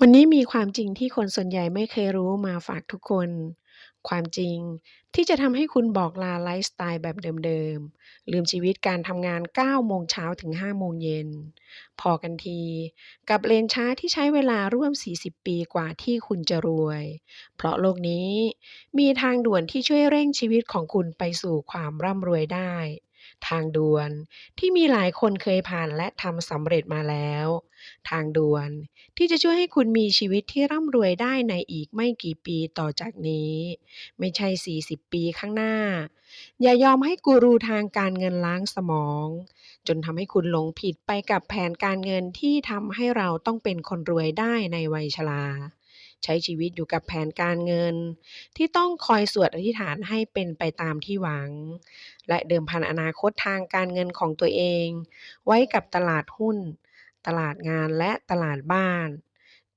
วันนี้มีความจริงที่คนส่วนใหญ่ไม่เคยรู้มาฝากทุกคน ความจริงที่จะทำให้คุณบอกลาไลฟ์สไตล์แบบเดิมๆ ลืมชีวิตการทำงาน 9 โมงเช้าถึง 5 โมงเย็น พอกันที กับเลนช้าที่ใช้เวลาร่วม 40 ปีกว่าที่คุณจะรวย เพราะโลกนี้มีทางด่วนที่ช่วยเร่งชีวิตของคุณไปสู่ความร่ำรวยได้ ทางด่วนที่มีหลายคนเคยผ่านและทำสำเร็จมาแล้ว ทางด่วนที่จะช่วยให้คุณมีชีวิตที่ร่ำรวยได้ในอีกไม่กี่ปีต่อจากนี้ ไม่ใช่ 40 ปีข้างหน้า อย่ายอมให้กูรูทางการเงินล้างสมอง จนทำให้คุณหลงผิดไปกับแผนการเงินที่ทำให้เราต้องเป็นคนรวยได้ในวัยชรา ใช้ชีวิตอยู่กับแผนการเงิน ที่ต้องคอยสวดอธิษฐานให้เป็นไปตามที่หวัง และเดิมพันอนาคตทางการเงินของตัวเอง ไว้กับตลาดหุ้น ตลาดงานและตลาดบ้าน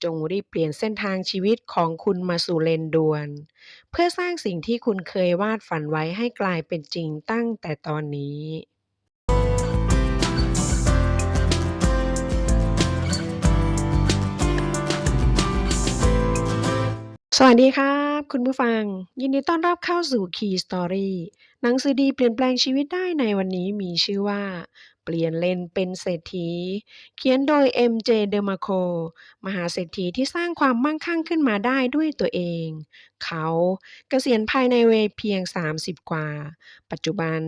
จงรีบเปลี่ยนเส้นทางชีวิตของคุณมาสู่เลนด่วน เพื่อสร้างสิ่งที่คุณเคยวาดฝันไว้ให้กลายเป็นจริงตั้งแต่ตอนนี้ สวัสดีครับ คุณผู้ฟัง ยินดีต้อนรับเข้าสู่ Key Story หนังสือดีเปลี่ยนแปลงชีวิตได้ในวันนี้มีชื่อว่า เปลี่ยนเลนเป็นเศรษฐี เขียนโดย MJ DeMarco มหาเศรษฐีที่สร้างความมั่งคั่งขึ้นมาได้ด้วยตัวเอง เขาเกษียณภายในเวเพียง 30 กว่า ปัจจุบัน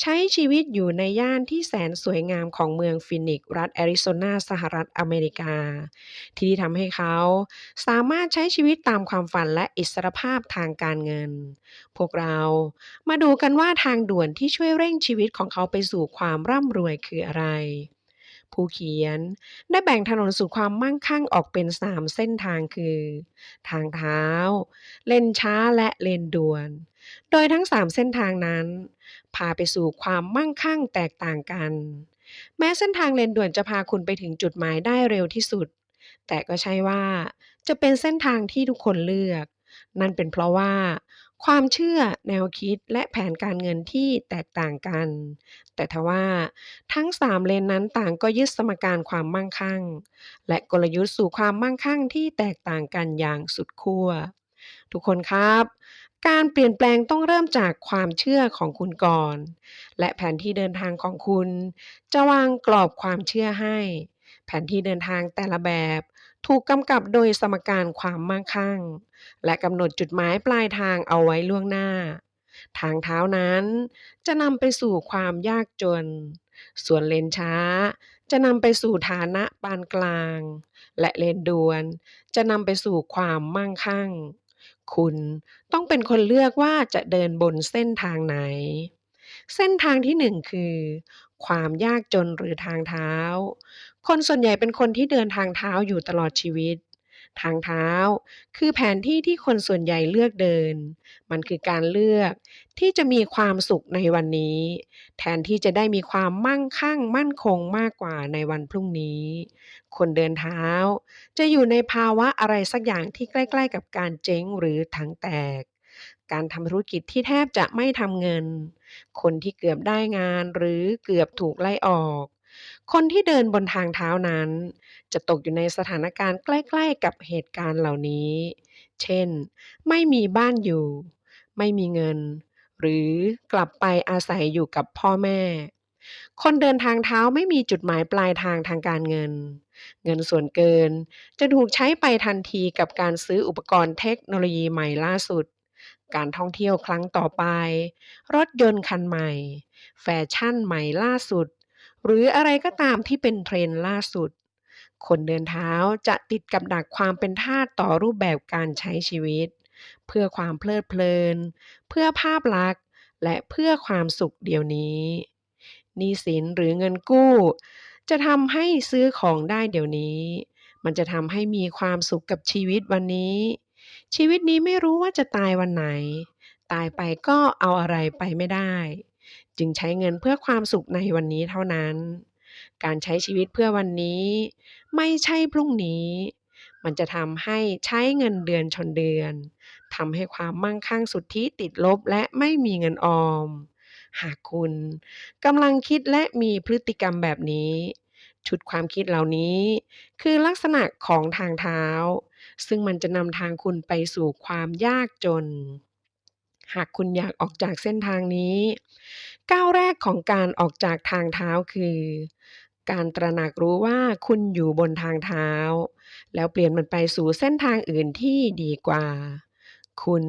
ใช้ชีวิตอยู่ในย่านที่แสนสวยงามของเมืองฟินิกซ์รัฐแอริโซนาสหรัฐอเมริกา ที่ทำให้เขาสามารถใช้ชีวิตตามความฝันและอิสรภาพทางการเงิน พวกเรามาดูกันว่าทางด่วนที่ช่วยเร่งชีวิตของเขาไปสู่ความร่ำรวยคืออะไร ผู้เขียน ได้แบ่งถนนสู่ความมั่งคั่งออกเป็น3เส้นทางคือ ทางเท้า เลนช้าและเลนด่วน โดยทั้ง3เส้นทางนั้น พาไปสู่ความมั่งคั่งแตกต่างกัน แม้เส้นทางเลนด่วนจะพาคุณไปถึงจุดหมายได้เร็วที่สุด แต่ก็ใช่ว่า จะเป็นเส้นทางที่ทุกคนเลือก นั่นเป็นเพราะว่า ความเชื่อแนวคิดและแผนการเงินที่แตกต่างกัน แต่ทว่าทั้ง 3 เลนนั้นต่างก็ยึดสมการความมั่งคั่ง และกลยุทธ์สู่ความมั่งคั่งที่แตกต่างกันอย่างสุดขั้วทุกคนครับ การเปลี่ยนแปลงต้องเริ่มจากความเชื่อของคุณก่อน และแผนที่เดินทางของคุณ จะวางกรอบความเชื่อให้ แผนที่เดินทางแต่ละแบบ ถูกกำกับโดยสมการความมั่งคั่ง และกำหนดจุดหมายปลายทางเอาไว้ล่วงหน้า ทางเท้านั้นจะนำไปสู่ความยากจน ส่วนเลนช้า จะนำไปสู่ฐานะปานกลาง และเลนด่วนจะนำไปสู่ความมั่งคั่ง คุณต้องเป็นคนเลือกว่าจะเดินบนเส้นทางไหน เส้นทางที่1คือ ความยากจนหรือทางเท้า คนส่วนใหญ่เป็นคนที่เดินทางเท้าอยู่ตลอดชีวิต ทางเท้า คือแผนที่ที่คนส่วนใหญ่เลือกเดิน มันคือการเลือกที่จะมีความสุขในวันนี้ แทนที่จะได้มีความมั่งคั่งมั่นคงมากกว่าในวันพรุ่งนี้ คนเดินเท้า จะอยู่ในภาวะอะไรสักอย่างที่ใกล้ ๆ กับการเจ๊งหรือถังแตกการทำธุรกิจที่แทบจะไม่ทำเงิน คนที่เกือบได้งานหรือเกือบถูกไล่ออก คนที่เดินบนทางเท้านั้น จะตกอยู่ในสถานการณ์ใกล้ ๆ กับเหตุการณ์เหล่านี้ เช่น ไม่มีบ้านอยู่ ไม่มีเงิน หรือกลับไปอาศัยอยู่กับพ่อแม่ คนเดินทางเท้าไม่มีจุดหมายปลายทางทางการเงิน เงินส่วนเกินจะถูกใช้ไปทันทีกับการซื้ออุปกรณ์เทคโนโลยีใหม่ล่าสุดการท่องเที่ยวครั้งต่อไป รถยนต์คันใหม่ แฟชั่นใหม่ล่าสุด หรืออะไรก็ตามที่เป็น trend ล่าสุด คนเดินเท้าจะติดกับดักความเป็นทาสต่อรูปแบบการใช้ชีวิต เพื่อความเพลิดเพลิน เพื่อภาพลักษณ์ และเพื่อความสุขเดี๋ยวนี้หนี้สินหรือเงินกู้ จะทำให้ซื้อของได้เดี๋ยวนี้ มันจะทำให้มีความสุขกับชีวิตวันนี้ ชีวิตนี้ไม่รู้ว่าจะตายวันไหน ตายไปก็เอาอะไรไปไม่ได้ จึงใช้เงินเพื่อความสุขในวันนี้เท่านั้น การใช้ชีวิตเพื่อวันนี้ ไม่ใช่พรุ่งนี้ มันจะทำให้ใช้เงินเดือนชนเดือนทำให้ความมั่งคั่งสุทธิติดลบและไม่มีเงินออม หากคุณกำลังคิดและมีพฤติกรรมแบบนี้ ชุดความคิดเหล่านี้ คือลักษณะของทางเท้า ซึ่งมันจะนำทางคุณไปสู่ความยากจน หากคุณอยากออกจากเส้นทางนี้ ก้าวแรกของการออกจากทางเท้าคือ การตระหนักรู้ว่าคุณอยู่บนทางเท้า แล้วเปลี่ยนมันไปสู่เส้นทางอื่นที่ดีกว่า คุณ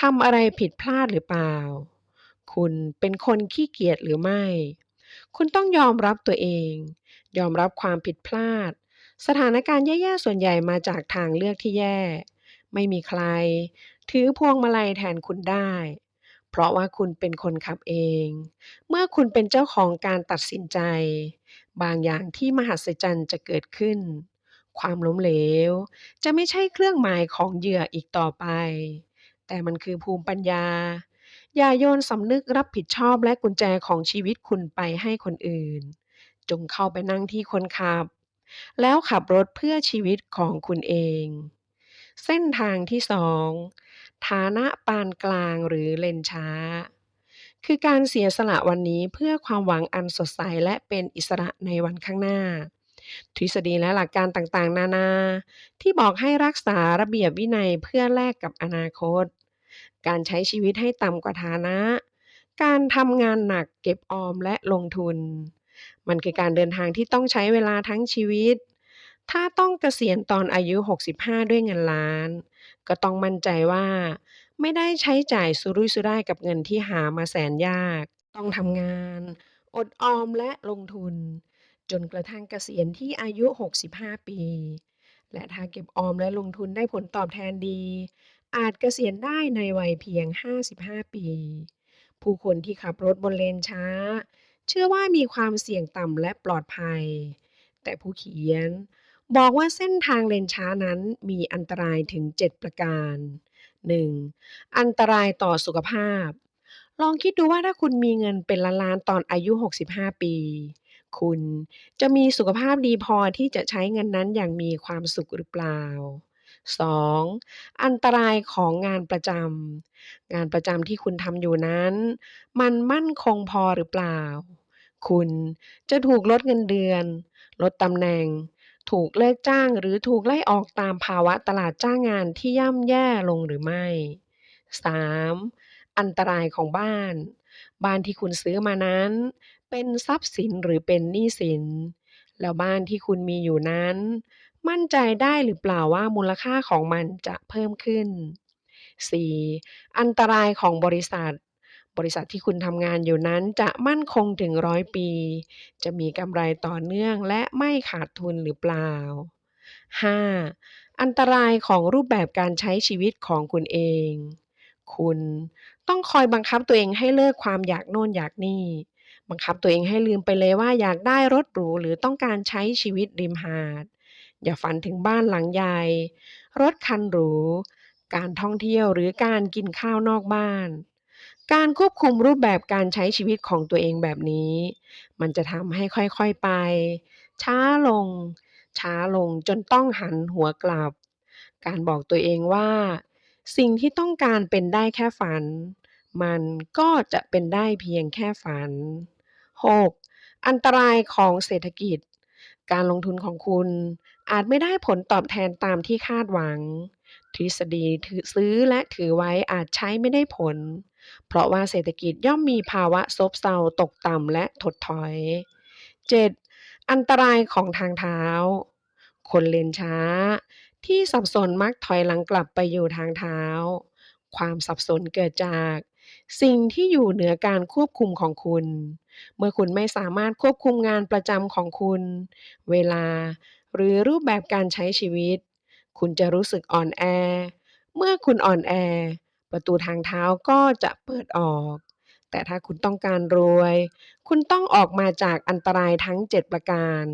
ทำอะไรผิดพลาดหรือเปล่า คุณเป็นคนขี้เกียจหรือไม่ คุณต้องยอมรับตัวเอง ยอมรับความผิดพลาด สถานการณ์แย่ๆส่วนใหญ่มาจากทางเลือกที่แย่ ไม่มีใคร ถือพวงมาลัยแทนคุณได้ เพราะว่าคุณเป็นคนขับเอง เมื่อคุณเป็นเจ้าของการตัดสินใจ บางอย่างที่มหัศจรรย์จะเกิดขึ้น ความล้มเหลว จะไม่ใช่เครื่องหมายของเหยื่ออีกต่อไป แต่มันคือภูมิปัญญา อย่าโยนสำนึกรับผิดชอบและกุญแจของชีวิตคุณไปให้คนอื่น จงเข้าไปนั่งที่คนขับ แล้วขับรถเพื่อชีวิตของคุณเอง เส้นทางที่2ฐานะปานกลางหรือเลนช้า คือการเสียสละวันนี้เพื่อความหวังอันสดใสและเป็นอิสระในวันข้างหน้า ทฤษฎีและหลักการต่างๆ นานา ที่บอกให้รักษาระเบียบวินัยเพื่อแลกกับอนาคต การใช้ชีวิตให้ต่ำกว่าฐานะ การทำงานหนักเก็บออมและลงทุน มันคือการเดินทางที่ต้องใช้เวลาทั้งชีวิต ถ้าต้องเกษียณตอนอายุ 65 ด้วยเงินล้าน ก็ต้องมั่นใจว่า ไม่ได้ใช้จ่ายสุรุ่ยสุร่ายกับเงินที่หามาแสนยาก ต้องทำงาน อดออมและลงทุน จนกระทั่งเกษียณที่อายุ 65 ปี และถ้าเก็บออมและลงทุนได้ผลตอบแทนดี อาจเกษียณได้ในวัยเพียง 55 ปี ผู้คนที่ขับรถบนเลนช้า เชื่อว่ามีความเสี่ยงต่ำและปลอดภัย แต่ผู้เขียน บอกว่าเส้นทางเลนช้านั้นมีอันตรายถึง 7 ประการ 1. อันตรายต่อสุขภาพ ลองคิดดูว่าถ้าคุณมีเงินเป็นล้านตอนอายุ 65 ปี คุณจะมีสุขภาพดีพอที่จะใช้เงินนั้นอย่างมีความสุขหรือเปล่า 2. อันตรายของงานประจำ งานประจำที่คุณทำอยู่นั้น มันมั่นคงพอหรือเปล่า คุณจะถูกลดเงินเดือน ลดตำแหน่ง ถูกเลิกจ้างหรือถูกไล่ออกตามภาวะตลาดจ้างงานที่ย่ำแย่ลงหรือไม่ 3. อันตรายของบ้าน บ้านที่คุณซื้อมานั้น เป็นทรัพย์สินหรือเป็นหนี้สิน แล้วบ้านที่คุณมีอยู่นั้น มั่นใจได้หรือเปล่าว่ามูลค่าของมันจะเพิ่มขึ้น 4. อันตรายของบริษัท บริษัทที่คุณทำงานอยู่นั้นจะมั่นคงถึงร้อยปี จะมีกำไรต่อเนื่องและไม่ขาดทุนหรือเปล่า 5. อันตรายของรูปแบบการใช้ชีวิตของคุณเอง คุณต้องคอยบังคับตัวเองให้เลิกความอยากโน่นอยากนี่ บังคับตัวเองให้ลืมไปเลยว่าอยากได้รถหรูหรือต้องการใช้ชีวิตริมหาด อย่าฝันถึงบ้านหลังใหญ่ รถคันหรู การท่องเที่ยวหรือการกินข้าวนอกบ้าน การควบคุมรูปแบบการใช้ชีวิตของตัวเองแบบนี้ มันจะทำให้ค่อยๆไป ช้าลง ช้าลงจนต้องหันหัวกลับ การบอกตัวเองว่า สิ่งที่ต้องการเป็นได้แค่ฝัน มันก็จะเป็นได้เพียงแค่ฝัน 6. อันตรายของเศรษฐกิจ การลงทุนของคุณอาจไม่ได้ผลตอบแทนตามที่คาดหวัง ทฤษฎีถือซื้อและถือไว้อาจใช้ไม่ได้ผล เพราะว่าเศรษฐกิจย่อมมีภาวะซบเซาตกต่ำและถดถอย 7. อันตรายของทางเท้า คนเลนช้า ที่สับสนมักถอยหลังกลับไปอยู่ทางเท้า ความสับสนเกิดจาก สิ่งที่อยู่เหนือการควบคุมของคุณ เมื่อคุณไม่สามารถควบคุมงานประจำของคุณ เวลา หรือรูปแบบการใช้ชีวิต คุณจะรู้สึกอ่อนแอ เมื่อคุณอ่อนแอ ประตูทางเท้าก็จะเปิดออก แต่ถ้าคุณต้องการรวย คุณต้องออกมาจากอันตรายทั้ง 7 ประการ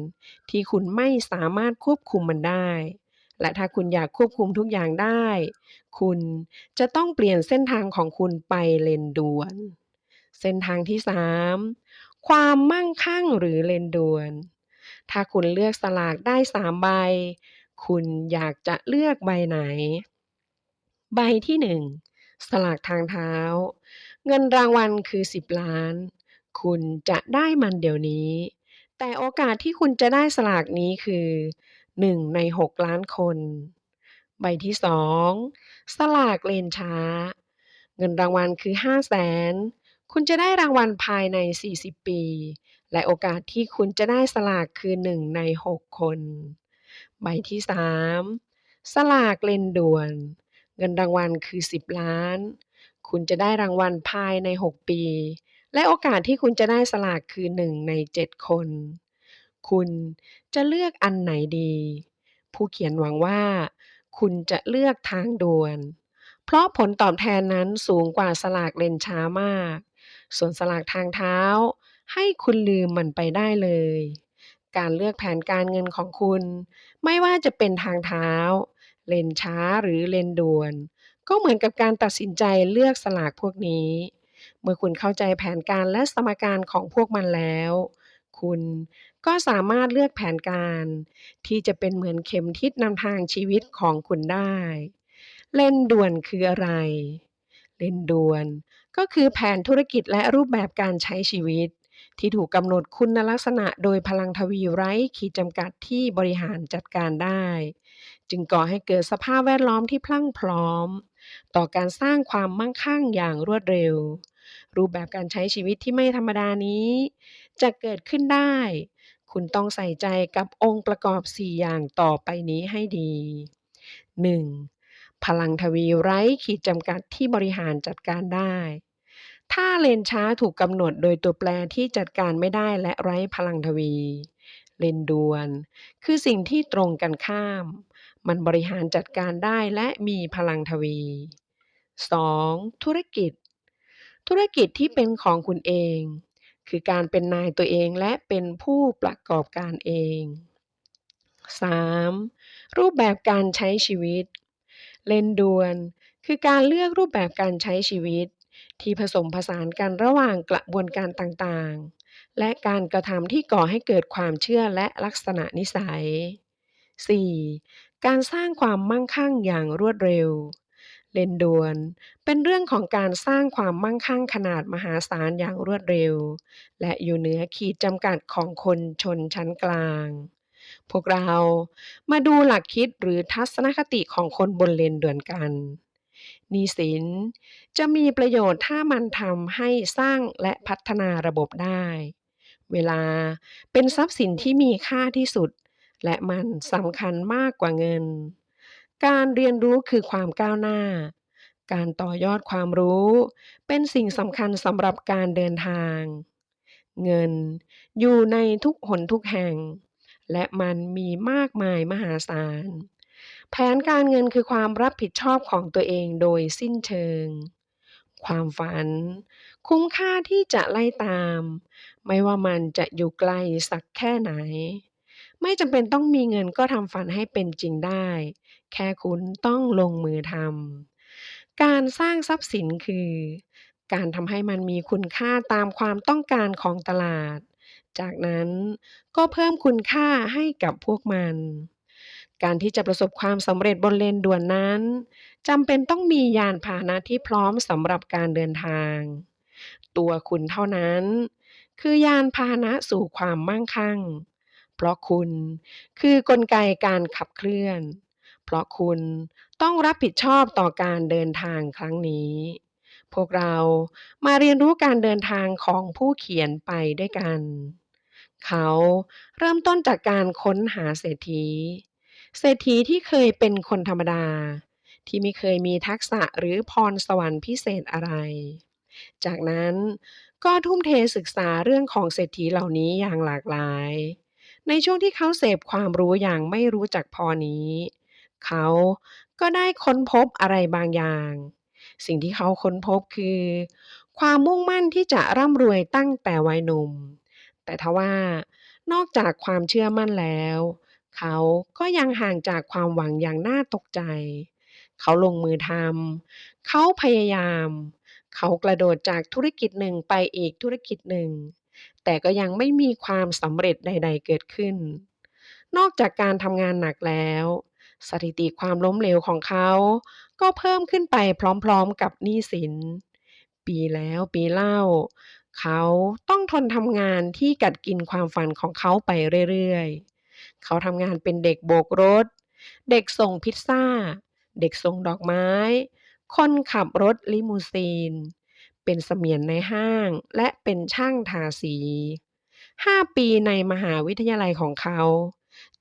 ที่คุณไม่สามารถควบคุมมันได้ และถ้าคุณอยากควบคุมทุกอย่างได้ คุณจะต้องเปลี่ยนเส้นทางของคุณไปเลนด่วน เส้นทางที่ 3 ความมั่งคั่งหรือเลนด่วน ถ้าคุณเลือกสลากได้3ใบ คุณอยากจะเลือกใบไหน ใบที่ 1 สลากทางเท้า เงินรางวัลคือ 10 ล้าน คุณจะได้มันเดี๋ยวนี้ แต่โอกาสที่คุณจะได้สลากนี้คือ 1 ใน 6 ล้านคน ใบที่ 2 สลากเลนช้า เงินรางวัลคือ 500,000คุณจะได้รางวัลภายใน 40 ปี และโอกาสที่คุณจะได้สลากคือ 1 ใน 6 คน ใบที่ 3 สลากเลนด่วน เงินรางวัลคือ 10 ล้าน คุณจะได้รางวัลภายใน 6 ปี และโอกาสที่คุณจะได้สลากคือ 1 ใน 7 คน คุณจะเลือกอันไหนดี ผู้เขียนหวังว่า คุณจะเลือกทางด่วน เพราะผลตอบแทนนั้นสูงกว่าสลากเลนช้ามาก ส่วนสลากทางเท้า ให้คุณลืมมันไปได้เลย การเลือกแผนการเงินของคุณ ไม่ว่าจะเป็นทางเท้า เลนช้าหรือเลนด่วน ก็เหมือนกับการตัดสินใจเลือกสลากพวกนี้ เมื่อคุณเข้าใจแผนการและสมการของพวกมันแล้ว คุณก็สามารถเลือกแผนการ ที่จะเป็นเหมือนเข็มทิศนำทางชีวิตของคุณได้ เล่นด่วนคืออะไร เล่นด่วน ก็คือแผนธุรกิจและรูปแบบการใช้ชีวิต ที่ถูกกำหนดคุณลักษณะโดยพลังทวีไร้ขีดจำกัดที่บริหารจัดการได้ จึงก่อให้เกิดสภาพแวดล้อมที่พลั่งพร้อม ต่อการสร้างความมั่งคั่งอย่างรวดเร็ว รูปแบบการใช้ชีวิตที่ไม่ธรรมดานี้ จะเกิดขึ้นได้ คุณต้องใส่ใจกับองค์ประกอบ 4 อย่างต่อไปนี้ให้ดี 1. พลังทวีไร้ขีดจำกัดที่บริหารจัดการได้ถ้าเลนช้าถูกกำหนดโดยตัวแปรที่จัดการไม่ได้และไร้พลังทวี เลนด่วน คือสิ่งที่ตรงกันข้าม มันบริหารจัดการได้และมีพลังทวี 2. ธุรกิจ ธุรกิจที่เป็นของคุณเอง คือการเป็นนายตัวเองและเป็นผู้ประกอบการเอง 3. รูปแบบการใช้ชีวิต เล่นดวน คือการเลือกรูปแบบการใช้ชีวิต ที่ผสมผสานกันระหว่างกระบวนการต่างๆ และการกระทำที่ก่อให้เกิดความเชื่อและลักษณะนิสัย 4. การสร้างความมั่งคั่งอย่างรวดเร็ว เลนด่วน เป็นเรื่องของการสร้างความมั่งคั่งขนาดมหาศาลอย่างรวดเร็ว และอยู่เหนือขีดจำกัดของคนชนชั้นกลาง พวกเรามาดูหลักคิดหรือทัศนคติของคนบนเลนด่วนกันหนี้สินจะมีประโยชน์ถ้ามันทำให้สร้างและพัฒนาระบบได้ เวลาเป็นทรัพย์สินที่มีค่าที่สุด และมันสำคัญมากกว่าเงิน การเรียนรู้คือความก้าวหน้า การต่อยอดความรู้ เป็นสิ่งสำคัญสำหรับการเดินทาง เงินอยู่ในทุกหนทุกแห่ง และมันมีมากมายมหาศาล แผนการเงินคือความรับผิดชอบของตัวเองโดยสิ้นเชิงความฝัน คุ้มค่าที่จะไล่ตาม ไม่ว่ามันจะอยู่ไกลสักแค่ไหน ไม่จำเป็นต้องมีเงินก็ทำฝันให้เป็นจริงได้ แค่คุณต้องลงมือทำการสร้างทรัพย์สินคือ การทำให้มันมีคุณค่าตามความต้องการของตลาด จากนั้นก็เพิ่มคุณค่าให้กับพวกมัน การที่จะประสบความสำเร็จบนเลนด่วนนั้นจำเป็นต้องมียานพาหนะที่พร้อมสำหรับการเดินทาง ตัวคุณเท่านั้น คือยานพาหนะสู่ความมั่งคั่ง เพราะคุณ คือกลไกการขับเคลื่อน เพราะคุณต้องรับผิดชอบต่อการเดินทางครั้งนี้ พวกเรามาเรียนรู้การเดินทางของผู้เขียนไปด้วยกัน เขาเริ่มต้นจากการค้นหาเศรษฐี เศรษฐีที่เคยเป็นคนธรรมดา ที่ไม่เคยมีทักษะหรือพรสวรรค์พิเศษอะไร จากนั้นก็ทุ่มเทศึกษาเรื่องของเศรษฐีเหล่านี้อย่างหลากหลาย ในช่วงที่เขาเสพความรู้อย่างไม่รู้จักพอนี้ เขาก็ได้ค้นพบอะไรบางอย่าง สิ่งที่เขาค้นพบคือ ความมุ่งมั่นที่จะร่ำรวยตั้งแต่วัยหนุ่ม แต่ทว่านอกจากความเชื่อมั่นแล้ว เขาก็ยังห่างจากความหวังอย่างน่าตกใจ เขาลงมือทำเขาพยายาม เขากระโดดจากธุรกิจหนึ่งไปอีกธุรกิจหนึ่ง แต่ก็ยังไม่มีความสำเร็จใด ๆ เกิดขึ้น นอกจากการทำงานหนักแล้ว สถิติความล้มเหลวของเขา ก็เพิ่มขึ้นไปพร้อมๆกับหนี้สิน ปีแล้วปีเล่า เขาต้องทนทำงานที่กัดกินความฝันของเขาไปเรื่อยๆ เขาทำงานเป็นเด็กโบกรถ เด็กส่งพิซซ่า เด็กส่งดอกไม้ คนขับรถลิมูซีน เป็นเสมียนในห้าง และเป็นช่างทาสี 5 ปีในมหาวิทยาลัยของเขา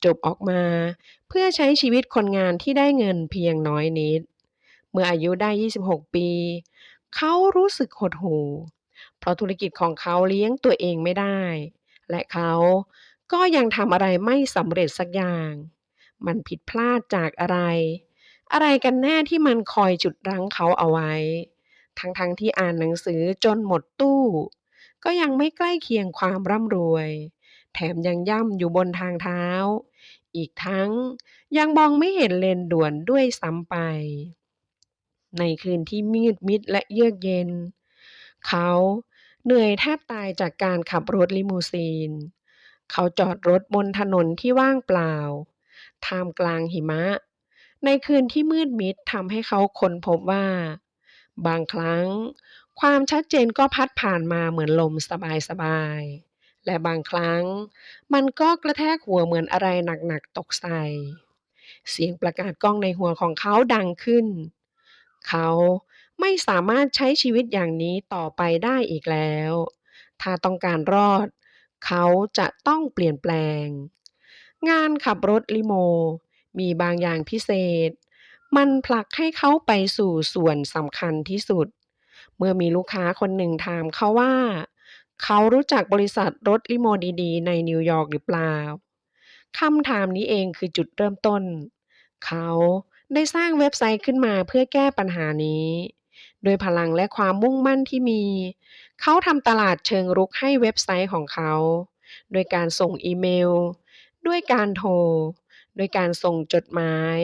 จบออกมาเพื่อใช้ชีวิตคนงานที่ได้เงินเพียงน้อยนิด เมื่ออายุได้ 26 ปี เขารู้สึกหดหู่ เพราะธุรกิจของเขาเลี้ยงตัวเองไม่ได้ และเขาก็ยังทำอะไรไม่สำเร็จสักอย่าง มันผิดพลาดจากอะไร อะไรกันแน่ที่มันคอยจุดรั้งเขาเอาไว้ ทั้งๆทที่อ่านหนังสือจนหมดตู้ ก็ยังไม่ใกล้เคียงความร่ำรวย แถมยังย่ำอยู่บนทางเท้า อีกทั้งยังมองไม่เห็นเลนด่วนด้วยซ้ำไป ในคืนที่มืดมิดและเยือกเย็น เขาเหนื่อยแทบตายจากการขับรถลิมูซีน เขาจอดรถบนถนนที่ว่างเปล่า ท่ามกลางหิมะ ในคืนที่มืดมิดทำให้เขาค้นพบว่า บางครั้ง ความชัดเจนก็พัดผ่านมาเหมือนลมสบายๆ และบางครั้ง มันก็กระแทกหัวเหมือนอะไรหนักๆตกใส่ เสียงประกาศกล้องในหัวของเขาดังขึ้น เขาไม่สามารถใช้ชีวิตอย่างนี้ต่อไปได้อีกแล้ว ถ้าต้องการรอด เขาจะต้องเปลี่ยนแปลง งานขับรถลิโม มีบางอย่างพิเศษ มันผลักให้เขาไปสู่ส่วนสำคัญที่สุด เมื่อมีลูกค้าคนหนึ่งถามเขาว่า เขารู้จักบริษัทรถลิโมดีๆ ในนิวยอร์กหรือเปล่าคำถามนี้เองคือจุดเริ่มต้น เขาได้สร้างเว็บไซต์ขึ้นมาเพื่อแก้ปัญหานี้โดยพลังและความมุ่งมั่นที่มี เขาทำตลาดเชิงรุกให้เว็บไซต์ของเขา โดยการส่งอีเมล ด้วยการโทร โดยการส่งจดหมาย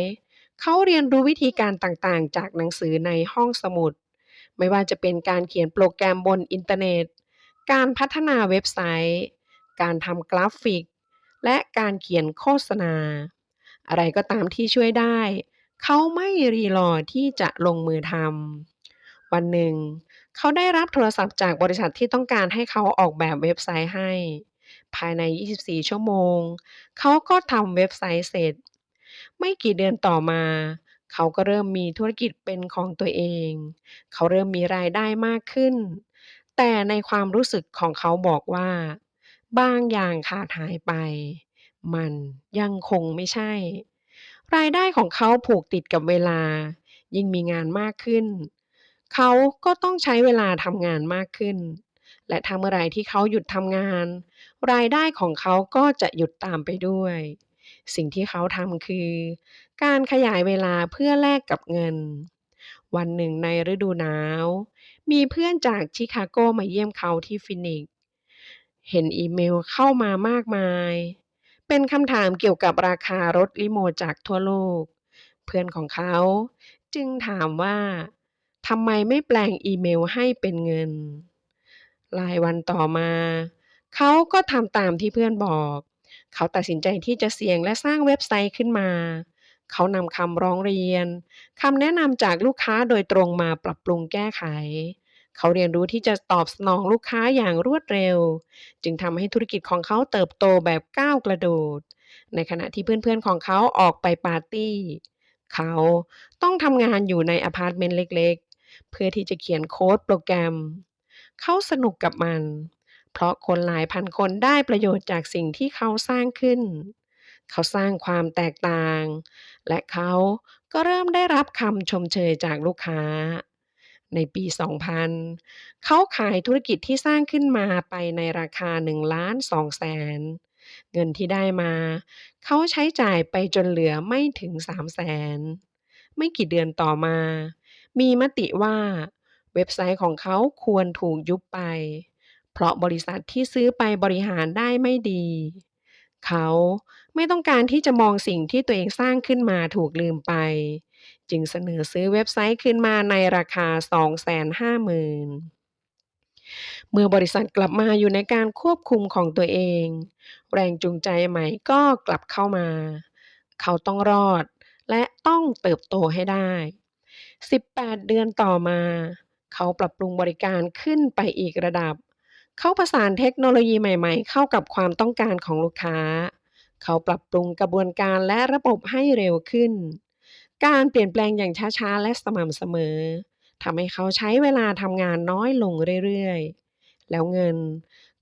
เขาเรียนรู้วิธีการต่างๆ จากหนังสือในห้องสมุด ไม่ว่าจะเป็นการเขียนโปรแกรมบนอินเทอร์เน็ต การพัฒนาเว็บไซต์ การทำกราฟิก และการเขียนโฆษณา อะไรก็ตามที่ช่วยได้ เขาไม่รีรอที่จะลงมือทำวันหนึ่ง เขาได้รับโทรศัพท์จากบริษัทที่ต้องการให้เขาออกแบบเว็บไซต์ให้ ภายใน 24 ชั่วโมง เขาก็ทำเว็บไซต์เสร็จ ไม่กี่เดือนต่อมา เขาก็เริ่มมีธุรกิจเป็นของตัวเอง เขาเริ่มมีรายได้มากขึ้น แต่ในความรู้สึกของเขาบอกว่า บางอย่างขาดหายไป มันยังคงไม่ใช่ รายได้ของเขาผูกติดกับเวลา ยิ่งมีงานมากขึ้น เขาก็ต้องใช้เวลาทำงานมากขึ้นและถ้าเมื่อไรที่เขาหยุดทำงาน รายได้ของเขาก็จะหยุดตามไปด้วย สิ่งที่เขาทำคือ การขยายเวลาเพื่อแลกกับเงิน วันหนึ่งในฤดูหนาว มีเพื่อนจากชิคาโกมาเยี่ยมเขาที่ฟินิกซ์เห็นอีเมลเข้ามามากมาย เป็นคำถามเกี่ยวกับราคารถลิโมจากทั่วโลก เพื่อนของเขาจึงถามว่าทำไมไม่แปลงอีเมลให้เป็นเงินหลายวันต่อมา เขาก็ทำตามที่เพื่อนบอก เขาตัดสินใจที่จะเสี่ยงและสร้างเว็บไซต์ขึ้นมา เขานำคำร้องเรียนคำแนะนำจากลูกค้าโดยตรงมาปรับปรุงแก้ไข เขาเรียนรู้ที่จะตอบสนองลูกค้าอย่างรวดเร็ว จึงทำให้ธุรกิจของเขาเติบโตแบบก้าวกระโดด ในขณะที่เพื่อนๆของเขาออกไปปาร์ตี้ เขาต้องทำงานอยู่ในอพาร์ตเมนต์เล็กๆ เพื่อที่จะเขียนโค้ดโปรแกรม เขาสนุกกับมัน เพราะคนหลายพันคนได้ประโยชน์จากสิ่งที่เขาสร้างขึ้น เขาสร้างความแตกต่าง และเขาก็เริ่มได้รับคำชมเชยจากลูกค้า ในปี 2000 เขาขายธุรกิจที่สร้างขึ้นมาไปในราคา1ล้าน2แสนเงินที่ได้มา เขาใช้จ่ายไปจนเหลือไม่ถึง3แสนไม่กี่เดือนต่อมา มีมติว่าเว็บไซต์ของเขาควรถูกยุบไป เพราะบริษัทที่ซื้อไปบริหารได้ไม่ดี เขาไม่ต้องการที่จะมองสิ่งที่ตัวเองสร้างขึ้นมาถูกลืมไป จึงเสนอซื้อเว็บไซต์ขึ้นมาในราคา 250,000เมื่อบริษัทกลับมาอยู่ในการควบคุมของตัวเอง แรงจูงใจใหม่ก็กลับเข้ามา เขาต้องรอดและต้องเติบโตให้ได้ 18 เดือนต่อมา เขาปรับปรุงบริการขึ้นไปอีกระดับ เขาผสานเทคโนโลยีใหม่ๆ เข้ากับความต้องการของลูกค้า เขาปรับปรุงกระบวนการและระบบให้เร็วขึ้น การเปลี่ยนแปลงอย่างช้าๆ และสม่ำเสมอทำให้เขาใช้เวลาทำงานน้อยลงเรื่อยๆ แล้วเงิน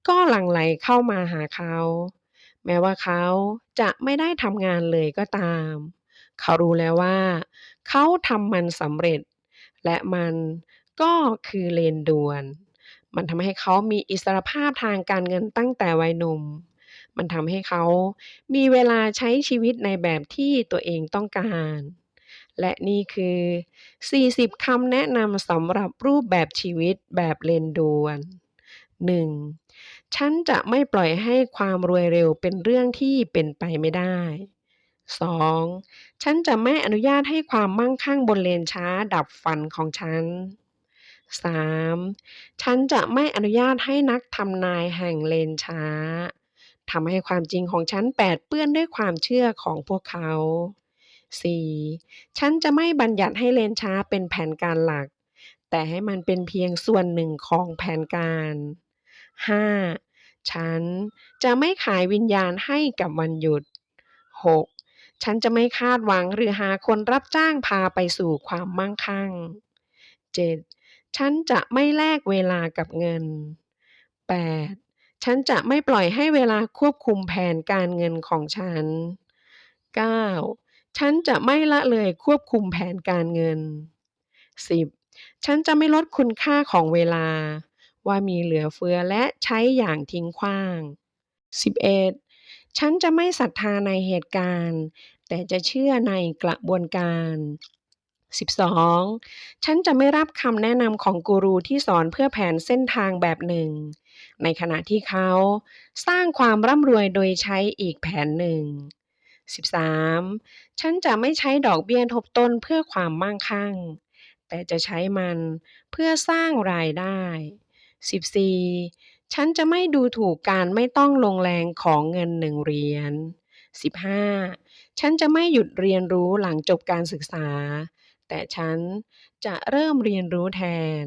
ก็หลั่งไหลเข้ามาหาเขา แม้ว่าเขาจะไม่ได้ทำงานเลยก็ตาม เขารู้แล้วว่า เขาทำมันสำเร็จ และมันก็คือเลนด่วน มันทำให้เขามีอิสรภาพทางการเงินตั้งแต่วัยหนุ่ม มันทำให้เขามีเวลาใช้ชีวิตในแบบที่ตัวเองต้องการ และนี่คือ 40คำแนะนำสำหรับรูปแบบชีวิตแบบเลนดวน 1. ฉันจะไม่ปล่อยให้ความรวยเร็วเป็นเรื่องที่เป็นไปไม่ได้ 2. ฉันจะไม่อนุญาตให้ความมั่งคั่งบนเลนช้าดับฝันของฉัน 3. ฉันจะไม่อนุญาตให้นักทำนายแห่งเลนช้าทำให้ความจริงของฉันแปดเปื้อนด้วยความเชื่อของพวกเขา 4. ฉันจะไม่บัญญัติให้เลนช้าเป็นแผนการหลัก แต่ให้มันเป็นเพียงส่วนหนึ่งของแผนการ 5. ฉันจะไม่ขายวิญญาณให้กับวันหยุด 6. ฉันจะไม่คาดหวังหรือหาคนรับจ้างพาไปสู่ความมั่งคั่ง 7. ฉันจะไม่แลกเวลากับเงิน 8. ฉันจะไม่ปล่อยให้เวลาควบคุมแผนการเงินของฉัน 9. ฉันจะไม่ละเลยควบคุมแผนการเงิน 10. ฉันจะไม่ลดคุณค่าของเวลา ว่ามีเหลือเฟือและใช้อย่างทิ้งขว้าง 11. ฉันจะไม่ศรัทธาในเหตุการณ์ แต่จะเชื่อในกระบวนการ 12. ฉันจะไม่รับคำแนะนำของกูรูที่สอนเพื่อแผนเส้นทางแบบหนึ่ง ในขณะที่เขาสร้างความร่ำรวยโดยใช้อีกแผนหนึ่ง 13. ฉันจะไม่ใช้ดอกเบี้ยทบต้นเพื่อความมั่งคั่ง แต่จะใช้มันเพื่อสร้างรายได้ 14. ฉันจะไม่ดูถูกการไม่ต้องลงแรงของเงินหนึ่งเหรียญ 15. ฉันจะไม่หยุดเรียนรู้หลังจบการศึกษา แต่ฉันจะเริ่มเรียนรู้แทน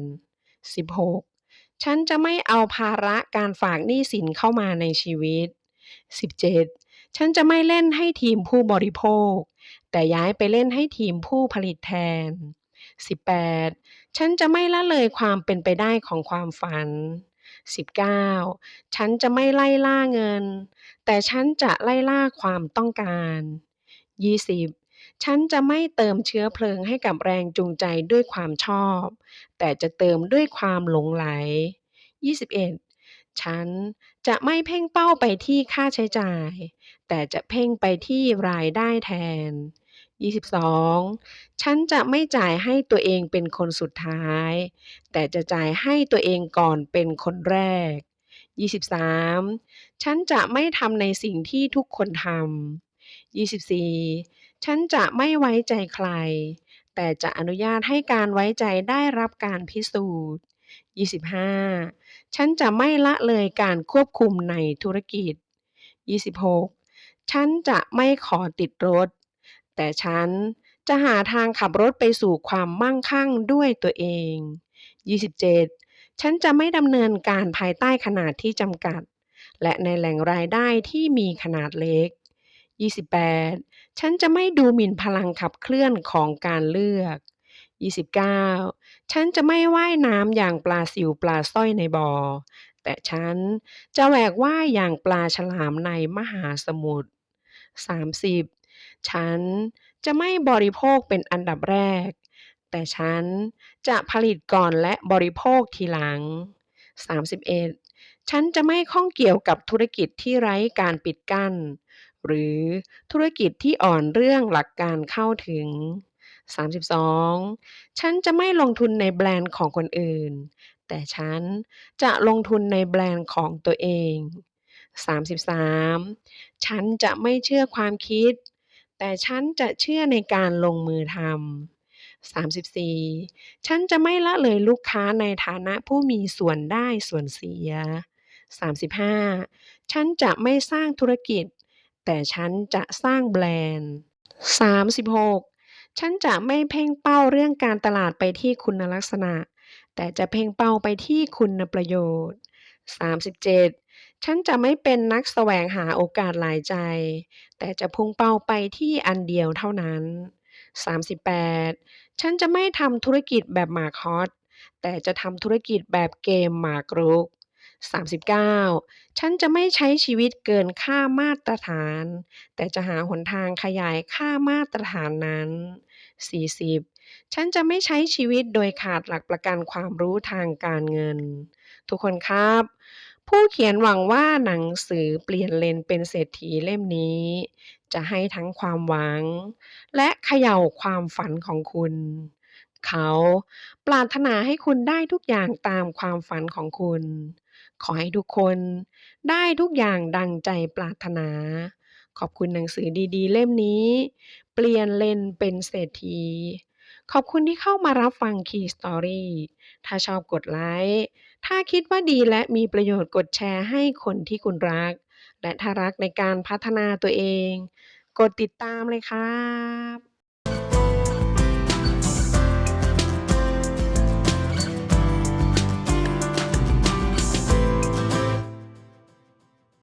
16. ฉันจะไม่เอาภาระการฝากหนี้สินเข้ามาในชีวิต 17. ฉันจะไม่เล่นให้ทีมผู้บริโภค แต่ย้ายไปเล่นให้ทีมผู้ผลิตแทน 18. ฉันจะไม่ละเลยความเป็นไปได้ของความฝัน 19. ฉันจะไม่ไล่ล่าเงิน แต่ฉันจะไล่ล่าความต้องการ 20. ฉันจะไม่เติมเชื้อเพลิงให้กับแรงจูงใจด้วยความชอบ แต่จะเติมด้วยความหลงไหล 21. ฉันจะไม่เพ่งเป้าไปที่ค่าใช้จ่าย แต่จะเพ่งไปที่รายได้แทน 22. ฉันจะไม่จ่ายให้ตัวเองเป็นคนสุดท้าย แต่จะจ่ายให้ตัวเองก่อนเป็นคนแรก 23. ฉันจะไม่ทำในสิ่งที่ทุกคนทำ 24. ฉันจะไม่ไว้ใจใคร แต่จะอนุญาตให้การไว้ใจได้รับการพิสูจน์ 25. ฉันจะไม่ละเลยการควบคุมในธุรกิจ 26. ฉันจะไม่ขอติดรถ แต่ฉันจะหาทางขับรถไปสู่ความมั่งคั่งด้วยตัวเอง 27. ฉันจะไม่ดำเนินการภายใต้ขนาดที่จำกัด และในแหล่งรายได้ที่มีขนาดเล็ก 28. ฉันจะไม่ดูหมิ่นพลังขับเคลื่อนของการเลือก 29. ฉันจะไม่ว่ายน้ำอย่างปลาสิวปลาสร้อยในบ่อ แต่ฉันจะแหวกว่ายอย่างปลาฉลามในมหาสมุทร 30. ฉันจะไม่บริโภคเป็นอันดับแรก แต่ฉันจะผลิตก่อนและบริโภคทีหลัง 31. ฉันจะไม่ข้องเกี่ยวกับธุรกิจที่ไร้การปิดกั้น หรือธุรกิจที่อ่อนเรื่องหลักการเข้าถึง 32. ฉันจะไม่ลงทุนในแบรนด์ของคนอื่น แต่ฉันจะลงทุนในแบรนด์ของตัวเอง 33. ฉันจะไม่เชื่อความคิด แต่ฉันจะเชื่อในการลงมือทำ 34. ฉันจะไม่ละเลยลูกค้าในฐานะผู้มีส่วนได้ส่วนเสีย 35. ฉันจะไม่สร้างธุรกิจ แต่ฉันจะสร้างแบรนด์ 36. ฉันจะไม่เพ่งเป้าเรื่องการตลาดไปที่คุณลักษณะ แต่จะเพ่งเป้าไปที่คุณประโยชน์ 37 ฉันจะไม่เป็นนักแสวงหาโอกาสหลายใจ แต่จะพุ่งเป้าไปที่อันเดียวเท่านั้น 38 ฉันจะไม่ทำธุรกิจแบบหมากฮอตแต่จะทำธุรกิจแบบเกมหมากรุก 39 ฉันจะไม่ใช้ชีวิตเกินค่ามาตรฐาน แต่จะหาหนทางขยายค่ามาตรฐานนั้น 40 ฉันจะไม่ใช้ชีวิตโดยขาดหลักประกันความรู้ทางการเงิน ทุกคนครับ ผู้เขียนหวังว่าหนังสือเปลี่ยนเลนเป็นเศรษฐีเล่มนี้ จะให้ทั้งความหวัง และเขย่าความฝันของคุณเขา ปรารถนาให้คุณได้ทุกอย่างตามความฝันของคุณ ขอให้ทุกคนได้ทุกอย่างดังใจปรารถนา ขอบคุณหนังสือดีๆ เล่มนี้ เปลี่ยนเลนเป็นเศรษฐี ขอบคุณที่เข้ามารับฟัง Key Story ถ้าชอบกดไลค์ ถ้าคิดว่าดีและมีประโยชน์กดแชร์ให้คนที่คุณรัก และถ้ารักในการพัฒนาตัวเอง กดติดตามเลยครับ